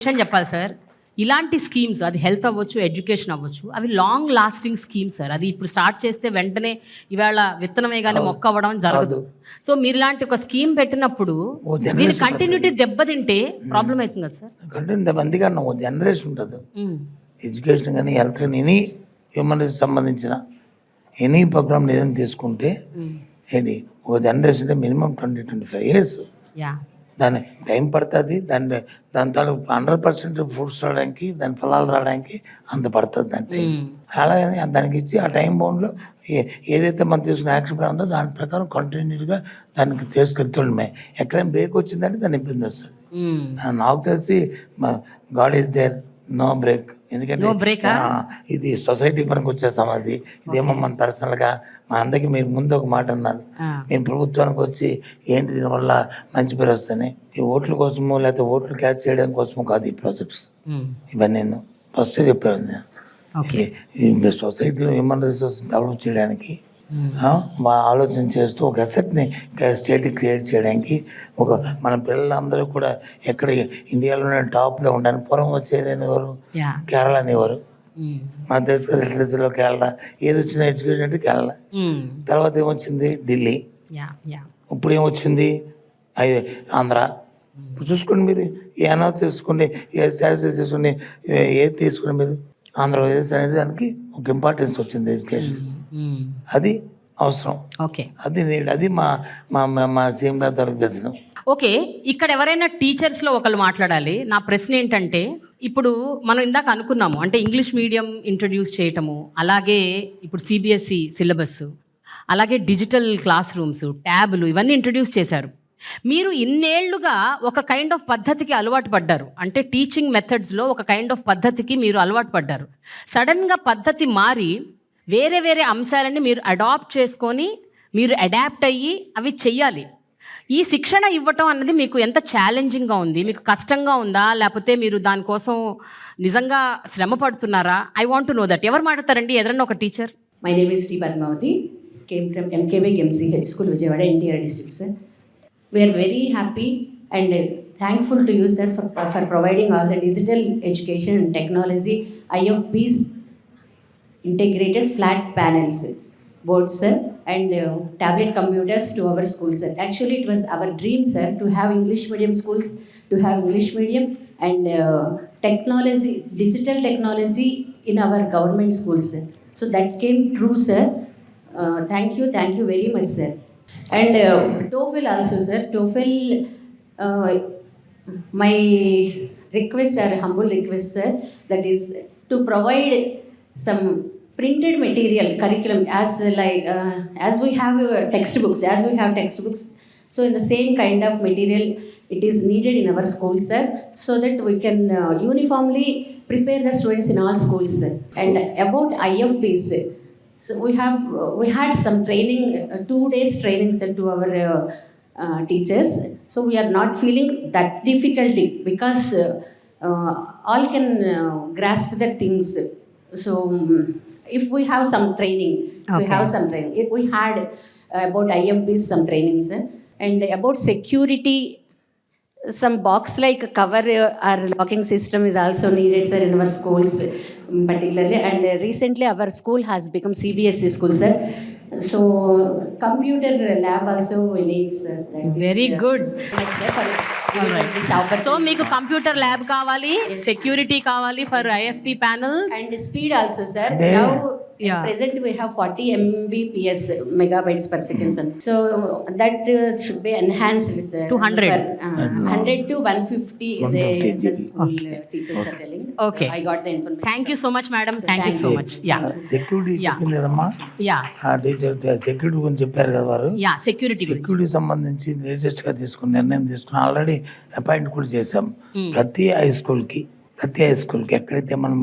విషయం చెప్పాలి సార్. ఇలాంటి స్కీమ్స్ అది హెల్త్ అవ్వచ్చు ఎడ్యుకేషన్ అవ్వచ్చు అవి లాంగ్ లాస్టింగ్ స్కీమ్స్ సార్. అది ఇప్పుడు స్టార్ట్ చేస్తే వెంటనే ఇవాళ విత్తనమే కానీ మొక్క అవ్వడం జరగదు. సో మీరు ఇలాంటి ఒక స్కీమ్ పెట్టినప్పుడు ఓ దీని కంటిన్యూటీ దెబ్బతింటే ప్రాబ్లం అవుతుంది కదా సార్? కంటే మందిగా ఒక జనరేషన్ ఉంటుంది. ఎడ్యుకేషన్ కానీ హెల్త్ కానీ ఎనీ హ్యూమన్ సంబంధించిన ఎనీ ప్రోగ్రామ్ ఏదైనా తీసుకుంటే ఏంటి ఒక జనరేషన్ అంటే minimum twenty twenty five years yeah. దాని టైం పడుతుంది దాని దాని తాలూకు హండ్రెడ్ పర్సెంట్ ఫ్రూట్స్ రావడానికి దాని ఫలాలు రావడానికి అంత పడుతుంది దాని టైం. అలాగని దానికి ఇచ్చి ఆ టైం బౌండ్లో ఏదైతే మనం తీసుకున్న యాక్షన్ ప్లాన్ ఉందో దాని ప్రకారం కంటిన్యూగా దానికి తీసుకెళ్తుండమే. ఎక్కడైనా బ్రేక్ వచ్చిందంటే దాని ఇబ్బంది వస్తుంది. నాకు తెలిసి god is there no break. ఎందుకంటే ఇది సొసైటీ పనికి వచ్చే సమాధి ఇదేమో మన పర్సనల్గా మా అందరికి మీరు ముందు ఒక మాట అన్నారు. మేము ప్రభుత్వానికి వచ్చి ఏంటి దీనివల్ల మంచి పేరు వస్తాయి ఈ ఓట్ల కోసమో లేకపోతే ఓట్లు క్యాచ్ చేయడం కోసమో కాదు ఈ ప్రాజెక్ట్స్ ఇవన్నీ నేను ఫస్ట్ చెప్పాను. నేను సొసైటీలో హ్యూమన్ రిసోర్స్ డెవలప్ చేయడానికి మా ఆలోచన చేస్తూ ఒక అసెట్ని స్టేట్ క్రియేట్ చేయడానికి ఒక మన పిల్లలందరూ కూడా ఎక్కడ ఇండియాలోనే టాప్లో ఉండడానికి పూర్వం వచ్చేది అనేవారు కేరళ అనేవారు మన తెలుసు కదా లిటరేచర్లో కేరళ. ఏది వచ్చినా ఎడ్యుకేషన్ అంటే కేరళ. తర్వాత ఏమొచ్చింది? ఢిల్లీ. ఇప్పుడు ఏమొచ్చింది? అయ్యి ఆంధ్ర. ఇప్పుడు చూసుకోండి మీరు. ఏ అనాథ తీసుకోండి ఏ శాలరీ తీసుకోండి ఏ- ఏది తీసుకోండి మీరు ఆంధ్రప్రదేశ్ అనేది దానికి ఒక ఇంపార్టెన్స్ వచ్చింది ఎడ్యుకేషన్ అది అవసరం. ఓకే. అది need. అది మా మా మా- సీఎం గారి తరపు వ్యసనం ఓకే ఇక్కడ ఎవరైనా టీచర్స్లో ఒకళ్ళు మాట్లాడాలి. నా ప్రశ్న ఏంటంటే ఇప్పుడు మనం ఇందాక అనుకున్నాము అంటే ఇంగ్లీష్ మీడియం ఇంట్రడ్యూస్ చేయటము అలాగే ఇప్పుడు సిబిఎస్ఈ సిలబస్ అలాగే డిజిటల్ క్లాస్ రూమ్స్ ట్యాబులు ఇవన్నీ ఇంట్రడ్యూస్ చేశారు. మీరు ఇన్నేళ్ళుగా ఒక కైండ్ ఆఫ్ పద్ధతికి అలవాటు పడ్డారు. అంటే టీచింగ్ మెథడ్స్లో ఒక కైండ్ ఆఫ్ పద్ధతికి మీరు అలవాటు పడ్డారు. సడన్గా పద్ధతి మారి వేరే వేరే అంశాలన్నీ మీరు అడాప్ట్ చేసుకొని మీరు అడాప్ట్ అయ్యి అవి చెయ్యాలి. ఈ శిక్షణ ఇవ్వటం అన్నది మీకు ఎంత ఛాలెంజింగ్గా ఉంది? మీకు కష్టంగా ఉందా? లేకపోతే మీరు దానికోసం నిజంగా శ్రమ పడుతున్నారా? ఐ వాంట్ నో దట్ ఎవరు మాట్లాడతారండి? ఎదరన్నా ఒక teacher my name is Shri Padmavathi came from MKB H school Vijayawada NTR district sir we are very happy and thankful to you sir for for providing all the digital education and technology I he's integrated flat panels, boards, sir, and uh, tablet computers to our school, sir. Actually, it was our dream, sir, to have English medium schools, to have English medium and uh, technology, digital technology in our government schools, sir. So that came true, sir. Uh, thank you, thank you very much, sir. And uh, TOEFL also, sir. TOEFL, uh, my request or humble request, sir, that is to provide some printed material curriculum as uh, like uh, as we have uh, textbooks, as we have textbooks. So in the same kind of material, it is needed in our schools, sir, so that we can uh, uniformly prepare the students in all schools. And about IFPs, so we have uh, we had some training, uh, two days training sir, to our uh, teachers. So we are not feeling that difficulty because uh, uh, all can grasp the things. So um, if we have some training, okay. we have some training. If we had about IMPs some trainings eh, and about security, some box like cover eh, or locking system is also needed sir in our schools mm, particularly and recently our school has become CBSE school sir so computer lab also we need sir. That very is, good. for giving us this so opportunity. మీకు computer lab కావాలి security కావాలి for IFP panel And speed also, sir. Yeah. Now, Yeah. at present we have 40 Mbps megabytes per second, sir. So that uh, should be enhanced, sir. To 100. For, uh, 100 to 150, the, 150 the school uh, teachers are telling. Okay. So I got the information. Thank you so much madam So, thank you thank so you. Much ya security Yeah. చెప్పింది కదమ్మా yeah ఆ teacher security గురించి చెప్పారు కదా వారు yeah security గురించి security సంబంధించి లేటెస్ట్గా తీసుకున్న నిర్ణయం తీసుకుని ఆల్రెడీ అపాయింట్ కూడా చేసాం ప్రతి హై స్కూల్కి ప్రతి హై స్కూల్కి ఎక్కడైతే మనం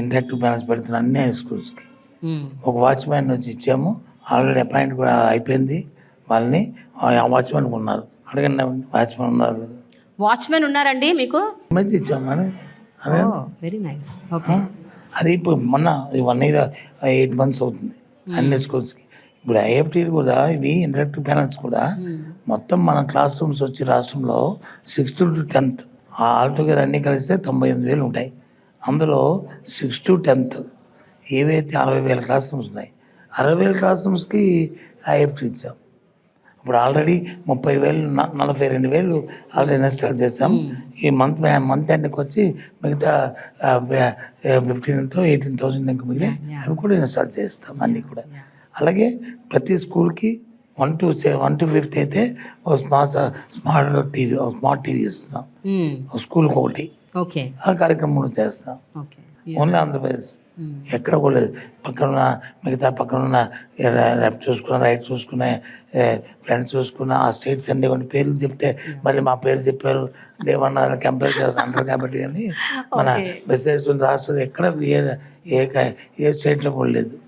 ఇంటరాక్టివ్ బ్యాలెన్స్ పెడుతున్న అన్ని హై స్కూల్స్కి ఒక వాచ్మ్యాన్ వచ్చి ఇచ్చాము. ఆల్రెడీ అపాయింట్ కూడా అయిపోయింది వాళ్ళని. ఆ వాచ్మెన్ ఉన్నారు. అడగండి వాచ్మెన్ ఉన్నారు. వాచ్మెన్ ఉన్నారండి మీకు? మధ్య ఇచ్చాము కానీ అదే. వెరీ నైస్ ఓకే అది ఇప్పుడు మొన్న వన్ ఇయర్ ఎయిట్ మంత్స్ అవుతుంది. అన్ని స్కూల్స్కి ఇప్పుడు ఐఎఫ్టీ కూడా ఇవి ఇంటరాక్టివ్ ప్యానల్స్ కూడా మొత్తం మన క్లాస్ రూమ్స్ వచ్చి రాష్ట్రంలో సిక్స్త్ టు టెన్త్ ఆల్టుగెదర్ అన్నీ కలిస్తే తొంభై ఎనిమిది వేలు ఉంటాయి. అందులో సిక్స్ టు టెన్త్ ఏవైతే అరవై వేల క్లాస్ రూమ్స్ ఉన్నాయి అరవై వేల క్లాస్ రూమ్స్కి ఐఎఫ్టీ ఇచ్చాం. ఇప్పుడు ఆల్రెడీ ముప్పై వేలు నలభై రెండు వేలు ఆల్రెడీ ఇన్స్టాల్ చేసాం ఈ మంత్ మంత్ ఎండ్కి వచ్చి మిగతా ఫిఫ్టీన్తో ఎయిటీన్ థౌసండ్ ఇంకా మిగిలి అవి కూడా ఇన్స్టాల్ చేస్తాం అన్నీ కూడా. అలాగే ప్రతి స్కూల్కి one to one to fifth అయితే ఒక స్మార్ట్ స్మార్ట్ టీవీ ఒక స్మార్ట్ టీవీ ఇస్తున్నాం. ఒక స్కూల్కి ఒకటి. ఆ కార్యక్రమంలో చేస్తాం. ఓన్లీ ఆంధ్రప్రదేశ్. ఎక్కడ కూడా లేదు. పక్కన ఉన్న మిగతా పక్కన ఉన్న లెఫ్ట్ చూసుకున్న రైట్ చూసుకున్న ఫ్రంట్ చూసుకున్న ఆ స్టేట్స్ అన్ని కొన్ని పేర్లు చెప్తే మళ్ళీ మా పేరు చెప్పారు. లేవన్నారు కంపేర్ చేస్తారు అంటారు కాబట్టి కానీ మన మెసేజ్ రాష్ట్రం ఎక్కడ ఏ ఏ ఏ స్టేట్లో కూడా లేదు.